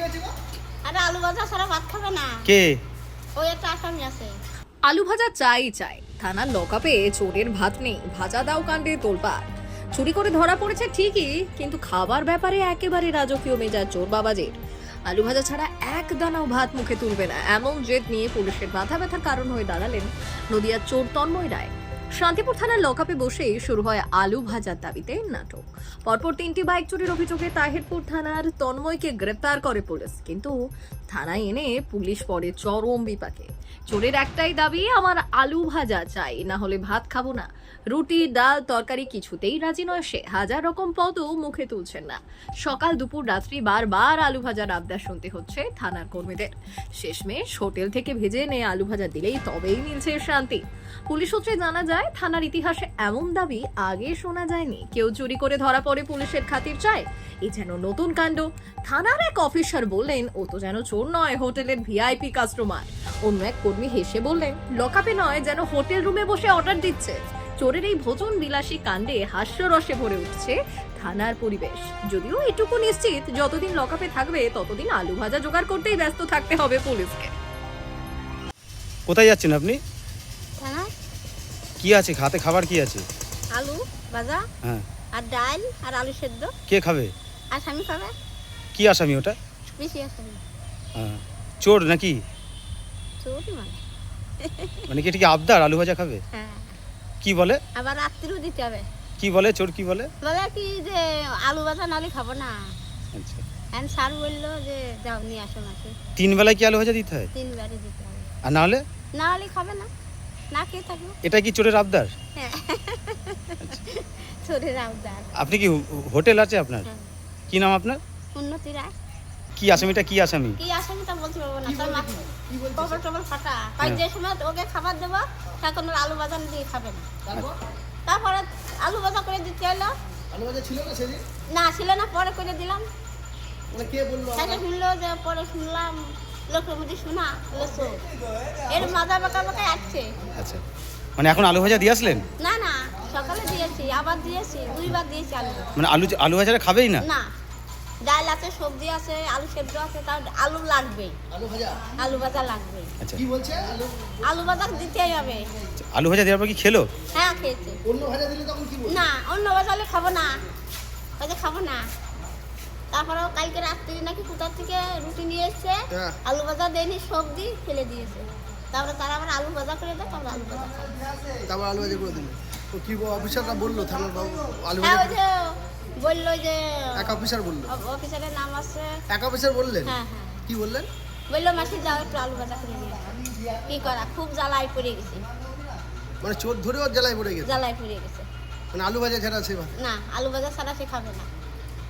আরে আলু ভাজা ছাড়া ভাত খাবে না। কে? ওই একটা আসামি আছে। আলু ভাজা চাই চাই। থানার লকআপে চোরের ভাত নেই। ভাজা দাও কাণ্ডে তোলপাড়। চুরি করে ধরা পড়েছে ঠিকই কিন্তু খাবার ব্যাপারে একেবারে রাজকীয় মেজাজ চোর বাবাজের। আলু ভাজা ছাড়া এক দানাও ভাত মুখে তুলবে না। এমন জেদ নিয়ে পুলিশের মাথা ব্যথার কারণ হয়ে দাঁড়ালেন নদিয়ার চোর তন্ময় রায়। শান্তিপুর থানার লকআপে বসেই শুরু হয় আলু ভাজার দাবিতে নাটক। পরপর তিনটি বাইক চুরির অভিযোগে তাহিরপুর থানার তন্ময়কে গ্রেপ্তার করে পুলিশ। কিন্তু থানায় এনে পুলিশ পরে চরম বিপাকে। চোরের একটাই দাবি, আমার আলু ভাজা চাই, না হলে ভাত খাব না। রুটি, ডাল, তরকারি কিছুতেই রাজি নয় সে। হাজার রকম পদও মুখে তুলছেন না। সকাল দুপুর রাত্রি বারবার আলু ভাজার আবদার শুনতে হচ্ছে থানার কর্মীদের। শেষমেশ হোটেল থেকে ভেজে এনে আলু ভাজা দিলেই তবেই মিলছে শান্তি। পুলিশ সূত্রে জানা যায় থানার ইতিহাসে এমন দাবি আগে শোনা যায়নি। কেউ চুরি করে ধরা পড়ে পুলিশের খাতির চায়, এ যেন নতুন কাণ্ড। থানার এক অফিসার বললেন, ও তো যেন চোর নয়, হোটেলের ভিআইপি কাস্টমার। অন্য এক কর্মী হেসে বললেন, লকআপে নয়, যেন হোটেল রুমে বসে অর্ডার দিচ্ছে। চোরের এই ভোজন বিলাসী কাণ্ডে হাস্যরসে ভরে উঠছে থানার পরিবেশ। যদিও এটুকু নিশ্চিত, যতদিন লকআপে থাকবে, ততদিন আলু ভাজা জোগাড় করতেই ব্যস্ত থাকতে হবে পুলিশকে। কোথায় যাচ্ছেন আপনি? কি আছে? খাতে খাবার কি আছে? আলু ভাজা হ্যাঁ। আর ডাল আর আলু সেদ্ধ। কে খাবে? আসামি খাবে। কি আসামি ওটা? বেশি আসামি। হ্যাঁ। চোর নাকি? চোরই মানে। মানে কি এটা কি আবদার? আলু ভাজা খাবে? হ্যাঁ। কি বলে? আবার রাত্রিও দিতে হবে। কি বলে? চোর কি বলে? বলে কি যে আলু ভাজা নালে খাব না। আচ্ছা। এখন স্যার বলল যে যাও নিয়ে আসো মাসে। তিন বেলায় কি আলু ভাজা দিতে হয়? তিনবারে দিতে হবে। আর না হলে না হলে খাবে না। না খেয়ে থাকব। এটা কি চোরের আবদার? হ্যাঁ। চোরের আবদার। আপনি কি হোটেল আছে আপনার? হ্যাঁ। কি নাম আপনার? উন্নতি রায়। কি আসামিটা কি আসামি? কি আসামি তা বলতে পারব না। তার মাথা কবর টবর ফাটা। তাই যে সময় ওকে খাবার দেবো তখন ওর আলু ভাজা দিয়ে খাবে না। তারপরে? আলু ভাজা করে দিতে হলো। আলু ভাজা ছিল না সেদিন? না ছিল না পরে করে দিলাম। মানে কে বলল তাকে শুনলো যে পরে শুনলাম। এর মাজা বাঁকা বাঁকা আসছে আচ্ছা। মানে এখন আলু ভাজা দিয়ে আসলেন? না না সকালে দিয়েছি আবার দিয়েছি দুইবার দিয়েছি আলু। মানে আলু আলু ভাজাটা খাবেই না? না ডাল আছে সবজি আছে আলু সেদ্ধ আছে তাও আলু লাগবেই। আলু ভাজা? আলু ভাজা লাগবেই। আচ্ছা। কি বলছে? আলু? আলু ভাজা দিতেই হবে। আলু ভাজা দেওয়ার পর কি খেলো? হ্যাঁ খেয়েছে। অন্য ভাজা দিলে তখন কি না অন্য বাজালে খাব না। ওই খাব না। তারপরে কালকে রাত্রি নাকি কোথার থেকে রুটি নিয়ে এসছে হ্যাঁ। আলু ভাজা দেয়নি সবজি ফেলে দিয়েছে। তারপরে তারা আবার আলু ভাজা করে দেয় তারপরে আলু ভাজা তারপর আলু ভাজা করে দিল। তো কি অফিসাররা বলল থানার বাবু আলু হ্যাঁ ভাজা বলল যে এক অফিসার বলল। অফিসারের নাম আছে। এক অফিসার বললেন? হ্যাঁ হ্যাঁ। কি বললেন? বলল মাসি যাও একটু আলু ভাজা করে নিয়ে কি করা খুব জ্বালায় পড়ে গেছে। মানে চোর ধরে ওর জেলায় পড়ে গেছে? জ্বালায় পড়ে গেছে। মানে আলু ভাজা ছাড়া আছে না আলু ভাজা ছাড়া সে খাবে না।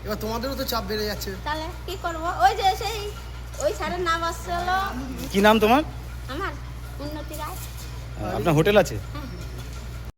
এবার তোমাদেরও তো চাপ বেড়ে যাচ্ছে। তাহলে কি করব? ওই যে সেই ওই স্যারের নাম আসছে হলো কি নাম তোমার? আমার উন্নতি রায়। আপনার হোটেল আছে? হ্যাঁ।